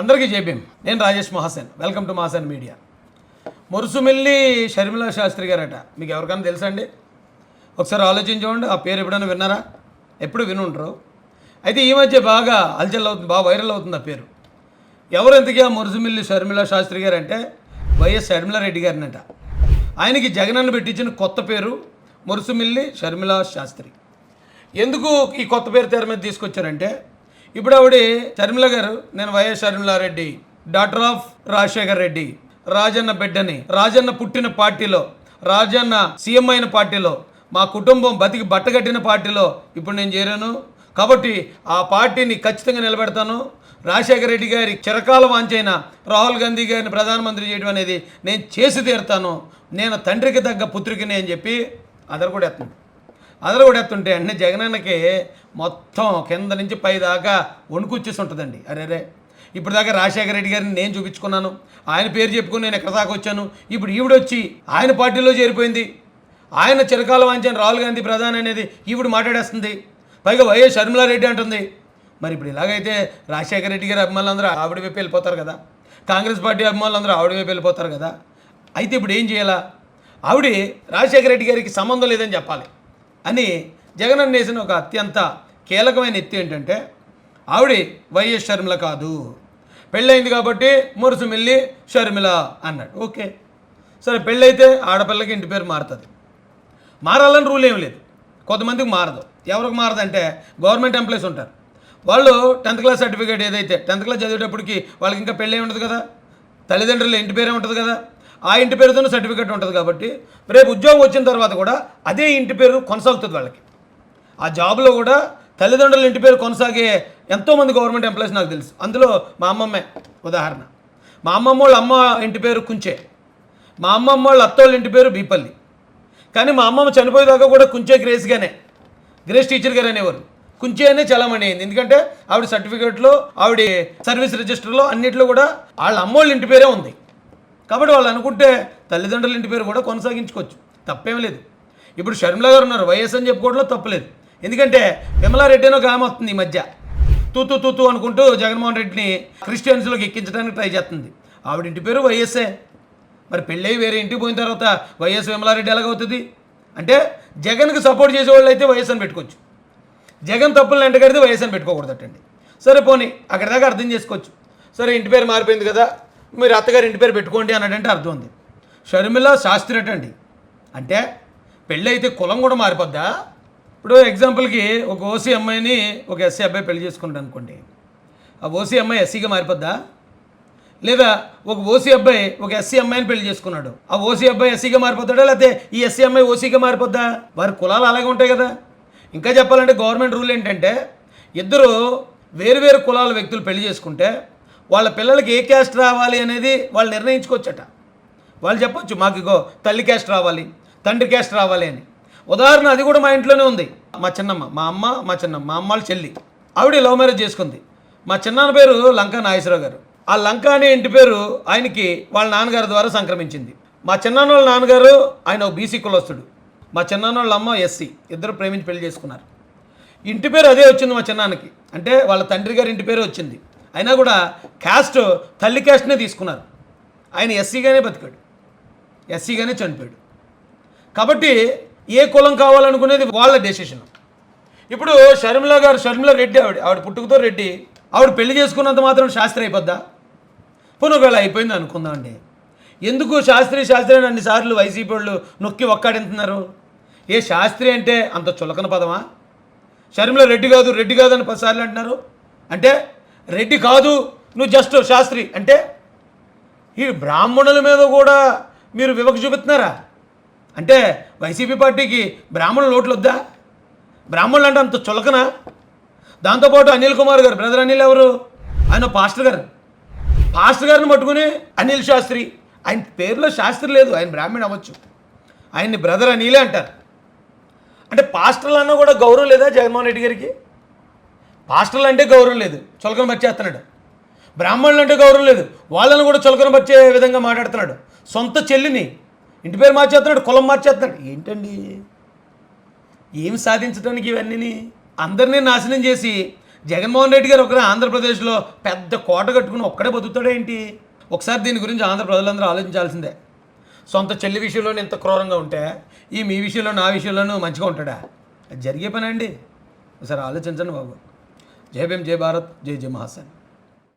అందరికీ జేబీఎం నేను Rajesh Mahasen. Welcome to Mahasen media Murusumilli Sharmila Sastri గారట. మీకు ఎవరికైనా తెలుసా అండి? ఒకసారి ఆలోచించుకోండి ఆ పేరు ఎప్పుడైనా విన్నారా? ఎప్పుడు వినుంటారు అయితే ఈ మధ్య బాగా అల్జల్ అవుతుంది బాగా వైరల్ అవుతుంది ఆ పేరు. ఎవరు ఎంతకీ ఆ మురుసుమిల్లి షర్మిలా శాస్త్రి గారు అంటే వైఎస్ షర్మిలారెడ్డి గారినట. ఆయనకి జగనన్న పెట్టించిన కొత్త పేరు మురుసుమిల్లి షర్మిలా శాస్త్రి. ఎందుకు ఈ కొత్త పేరు తెర మీద తీసుకొచ్చారంటే ఇప్పుడు ఆవిడ షర్మిల గారు నేను YS Sharmila Reddy doctor of Rajasekhar Reddy Rajanna బిడ్డని రాజన్న పుట్టిన పార్టీలో రాజన్న సీఎం అయిన పార్టీలో మా కుటుంబం బతికి బట్టగట్టిన పార్టీలో ఇప్పుడు నేను చేరాను. కాబట్టి ఆ పార్టీని ఖచ్చితంగా నిలబెడతాను. రాజశేఖర రెడ్డి గారి చిరకాల వాంచైన రాహుల్ గాంధీ గారిని ప్రధానమంత్రి చేయడం అనేది నేను చేసి తీరుతాను. నేను తండ్రికి తగ్గ పుత్రికని అని చెప్పి అదర్ కూడా ఎత్తుంది అందులో కూడా ఎత్తుంటే అంటే జగనన్నకి మొత్తం కింద నుంచి పై దాకా వణుకొచ్చేసి ఉంటుందండి అరేరే ఇప్పుడు దాకా రాజశేఖర రెడ్డి గారిని నేను చూపించుకున్నాను. ఆయన పేరు చెప్పుకుని నేను ఎక్కడ దాకా వచ్చాను? ఇప్పుడు ఈవిడొచ్చి ఆయన పార్టీలో చేరిపోయింది. ఆయన చిరకాల వాంచిన రాహుల్ గాంధీ ప్రధాని అనేది ఈవిడ మాట్లాడేస్తుంది. పైగా వైఎస్ షర్మిలారెడ్డి అంటుంది. మరి ఇప్పుడు ఇలాగైతే రాజశేఖర రెడ్డి గారి అభిమానులందరూ ఆవిడ వైపు వెళ్ళిపోతారు కదా? కాంగ్రెస్ పార్టీ అభిమానులందరూ ఆవిడ వైపు వెళ్ళిపోతారు కదా? అయితే ఇప్పుడు ఏం చేయాలా? ఆవిడ రాజశేఖర రెడ్డి గారికి సంబంధం లేదని చెప్పాలి. అని జగన్ వేసిన ఒక అత్యంత కీలకమైన ఎత్తి ఏంటంటే ఆవిడ వైఎస్ షర్మిల కాదు. పెళ్ళైంది కాబట్టి మురుసుమిల్లి షర్మిల అన్నాడు. ఓకే. సరే పెళ్ళైతే ఆడపిల్లకి ఇంటి పేరు మారుతుంది. మారాలని రూల్ ఏం లేదు. కొంతమందికి మారదు. ఎవరికి మారదంటే గవర్నమెంట్ ఎంప్లాయీస్ ఉంటారు. వాళ్ళు టెన్త్ క్లాస్ సర్టిఫికేట్ ఏదైతే టెన్త్ క్లాస్ చదివేటప్పటికి వాళ్ళకి ఇంకా పెళ్ళి ఉండదు కదా. తల్లిదండ్రులు ఇంటి పేరే ఉంటుంది కదా. ఆ ఇంటి పేరుతోనే సర్టిఫికేట్ ఉంటుంది కాబట్టి రేపు ఉద్యోగం వచ్చిన తర్వాత కూడా అదే ఇంటి పేరు కొనసాగుతుంది వాళ్ళకి. ఆ జాబ్లో కూడా తల్లిదండ్రుల ఇంటి పేరు కొనసాగే ఎంతోమంది గవర్నమెంట్ ఎంప్లాయీస్ నాకు తెలుసు. అందులో మా అమ్మమ్మే ఉదాహరణ. మా అమ్మమ్మ వాళ్ళ అమ్మ ఇంటి పేరు కుంచే. మా అమ్మమ్మ వాళ్ళ అత్తోళ్ళ ఇంటి పేరు బీపల్లి. కానీ మా అమ్మమ్మ చనిపోయేదాకా కూడా కుంచే గ్రేస్గానే గ్రేస్ టీచర్ గారు అనేవారు. కుంచే అనే చలామణి అయింది. ఎందుకంటే ఆవిడ సర్టిఫికేట్లో ఆవిడ సర్వీస్ రిజిస్టర్లో అన్నిట్లో కూడా వాళ్ళ అమ్మోళ్ళ ఇంటి పేరే ఉంది. కాబట్టి వాళ్ళు అనుకుంటే తల్లిదండ్రుల ఇంటి పేరు కూడా కొనసాగించుకోవచ్చు. తప్పేం లేదు. ఇప్పుడు షర్మిల గారు ఉన్నారు. వైఎస్ అని చెప్పుకోవడంలో తప్పలేదు ఎందుకంటే విమలారెడ్డి అని ఒక ఆమె వస్తుంది ఈ మధ్య. తూతు తూతు అనుకుంటూ జగన్మోహన్ రెడ్డిని క్రిస్టియన్స్లోకి ఎక్కించడానికి ట్రై చేస్తుంది. ఆవిడ ఇంటి పేరు వైఎస్ఏ. మరి పెళ్ళై వేరే ఇంటికి పోయిన తర్వాత వైఎస్ విమలారెడ్డి ఎలాగవుతుంది అంటే జగన్కి సపోర్ట్ చేసేవాళ్ళు అయితే వైఎస్ అని పెట్టుకోవచ్చు. జగన్ తప్పులను ఎంటగడితే వైఎస్ అని పెట్టుకోకూడదటండి. సరే పోనీ అక్కడి దాకా అర్థం చేసుకోవచ్చు. సరే ఇంటి పేరు మారిపోయింది కదా. మీరు అత్తగారి ఇంటి పేరు పెట్టుకోండి అన్నాడంటే అర్థం ఉంది. షర్మిల శాస్త్రి అటండి. అంటే పెళ్ళి అయితే కులం కూడా మారిపోద్దా? ఇప్పుడు ఎగ్జాంపుల్కి ఒక ఓసీ అమ్మాయిని ఒక ఎస్సీ అబ్బాయి పెళ్ళి చేసుకుంటాడు అనుకోండి. ఆ ఓసీ అమ్మాయి ఎస్సీగా మారిపోద్దా? లేదా ఒక ఓసీ అబ్బాయి ఒక ఎస్సీ అమ్మాయిని పెళ్ళి చేసుకున్నాడు. ఆ ఓసీ అబ్బాయి ఎస్సీగా మారిపోతాడా? లేకపోతే ఈ ఎస్సీ అమ్మాయి ఓసీగా మారిపోద్దా? వారి కులాలు అలాగే ఉంటాయి కదా. ఇంకా చెప్పాలంటే గవర్నమెంట్ రూల్ ఏంటంటే ఇద్దరు వేరు వేరు కులాల వ్యక్తులు పెళ్ళి చేసుకుంటే వాళ్ళ పిల్లలకి ఏ క్యాస్ట్ రావాలి అనేది వాళ్ళు నిర్ణయించుకోవచ్చట వాళ్ళు చెప్పొచ్చు మాకు ఇగో తల్లి క్యాస్ట్ రావాలి తండ్రి క్యాస్ట్ రావాలి అని. ఉదాహరణ అది కూడా మా ఇంట్లోనే ఉంది. మా చిన్నమ్మ మా అమ్మ మా చిన్నమ్మ మా అమ్మ వాళ్ళ చెల్లి. ఆవిడ లవ్ మ్యారేజ్ చేసుకుంది. మా చిన్నాన్న పేరు లంకా నాగేశ్వరరావు గారు. ఆ లంక అనే ఇంటి పేరు ఆయనకి వాళ్ళ నాన్నగారి ద్వారా సంక్రమించింది. మా చిన్నాన్న వాళ్ళ నాన్నగారు ఆయన ఒక బీసీ కులస్తుడు. మా చిన్నాన్న వాళ్ళ అమ్మ ఎస్సీ ఇద్దరు ప్రేమించి పెళ్ళి చేసుకున్నారు. ఇంటి పేరు అదే వచ్చింది మా చిన్నాన్నకి. అంటే వాళ్ళ తండ్రి గారి ఇంటి పేరు వచ్చింది. అయినా కూడా క్యాస్ట్ తల్లి క్యాస్ట్నే తీసుకున్నారు. ఆయన ఎస్సీగానే బతికాడు. ఎస్సీగానే చనిపోయాడు. కాబట్టి ఏ కులం కావాలనుకునేది వాళ్ళ డెసిషన్ ఇప్పుడు షర్మిల గారు షర్మిల రెడ్డి ఆవిడ ఆవిడ పుట్టుకతో రెడ్డి ఆవిడ పెళ్ళి చేసుకున్నంత మాత్రం శాస్త్రి అయిపోద్దా? పోనీ ఒకవేళ అయిపోయింది అనుకుందామండి ఎందుకు శాస్త్రి శాస్త్రి అని అన్నిసార్లు వైసీపీ వాళ్ళు నొక్కి ఒక్కాడింటున్నారు ఏ శాస్త్రి అంటే అంత చులకన పదమా? షర్మిల రెడ్డి కాదు రెడ్డి కాదు అని పదిసార్లు అంటున్నారు. అంటే రెడ్డి కాదు నువ్వు జస్ట్ శాస్త్రి. అంటే ఈ బ్రాహ్మణుల మీద కూడా మీరు వివక్ష చూపిస్తున్నారా? అంటే వైసీపీ పార్టీకి బ్రాహ్మణుల ఓట్లు వద్దా బ్రాహ్మణులు అంటే అంత చులకన? దాంతోపాటు అనిల్ కుమార్ గారు బ్రదర్ అనిల్ ఎవరు? ఆయన పాస్టర్ గారు. పాస్టర్ గారిని పట్టుకుని అనిల్ శాస్త్రి. ఆయన పేరులో శాస్త్రి లేదు ఆయన బ్రాహ్మణ్ అవ్వచ్చు. ఆయన్ని బ్రదర్ అనిలే అంటారు. అంటే పాస్టర్లు అన్నా కూడా గౌరవం లేదా జగన్మోహన్ రెడ్డి గారికి? పాస్టర్లు అంటే గౌరవం లేదు చులకన పరిచేస్తున్నాడు. బ్రాహ్మణులు అంటే గౌరవం లేదు వాళ్ళని కూడా చులకన పరిచే విధంగా మాట్లాడుతున్నాడు. సొంత చెల్లిని ఇంటి పేరు మార్చేస్తున్నాడు కులం మార్చేస్తున్నాడు. ఏంటండి? ఏమి సాధించడానికి ఇవన్నీ అందరినీ నాశనం చేసి జగన్మోహన్ రెడ్డి గారు ఒకరే ఆంధ్రప్రదేశ్లో పెద్ద కోట కట్టుకుని ఒక్కడే బతుకుతాడేంటి ఒకసారి దీని గురించి ఆంధ్ర ప్రజలందరూ ఆలోచించాల్సిందే. సొంత చెల్లి విషయంలోనే ఇంత క్రూరంగా ఉంటే ఈ మీ విషయంలో నా విషయంలోనూ మంచిగా ఉంటాడా? అది జరిగే పని అండి ఒకసారి ఆలోచించండి బాబు. జై భీమ్ జై భారత్ జై జై మహాసన్